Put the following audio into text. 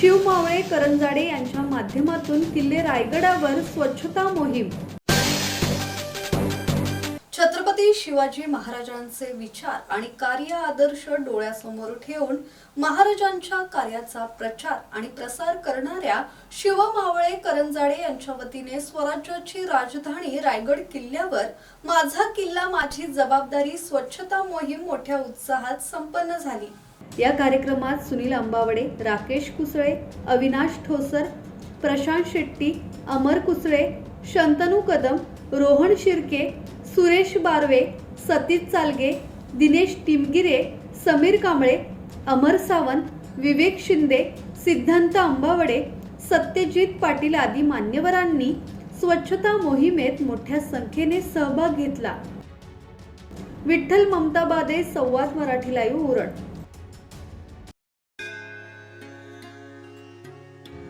शिव मावळे करंजाडे यांच्या माध्यमातून किल्ले रायगडावर स्वच्छता मोहीम. छत्रपती शिवाजी महाराजांचे विचार आणि कार्य आदर्श डोळ्यासमोर ठेवून महाराजांच्या कार्याचा प्रचार आणि प्रसार करणाऱ्या शिवमावळे करंजाडे यांच्या वतीने स्वराज्याची राजधानी रायगड किल्ल्यावर माझा किल्ला माझी जबाबदारी स्वच्छता मोहीम मोठ्या उत्साहात संपन्न झाली. या कार्यक्रमात सुनील अंबावडे राकेश कुसळे अविनाश ठोसर प्रशांत शेट्टी अमर कुसळे शंतनू कदम रोहन शिर्के सुरेश बारवे सतीश चालगे दिनेश टिमगिरे समीर कांबळे अमर सावंत विवेक शिंदे सिद्धांत अंबावडे सत्यजित पाटील आदी मान्यवरांनी स्वच्छता मोहिमेत मोठ्या संख्येने सहभाग घेतला. विठ्ठल ममताबादे संवाद मराठी लाईव्ह उरण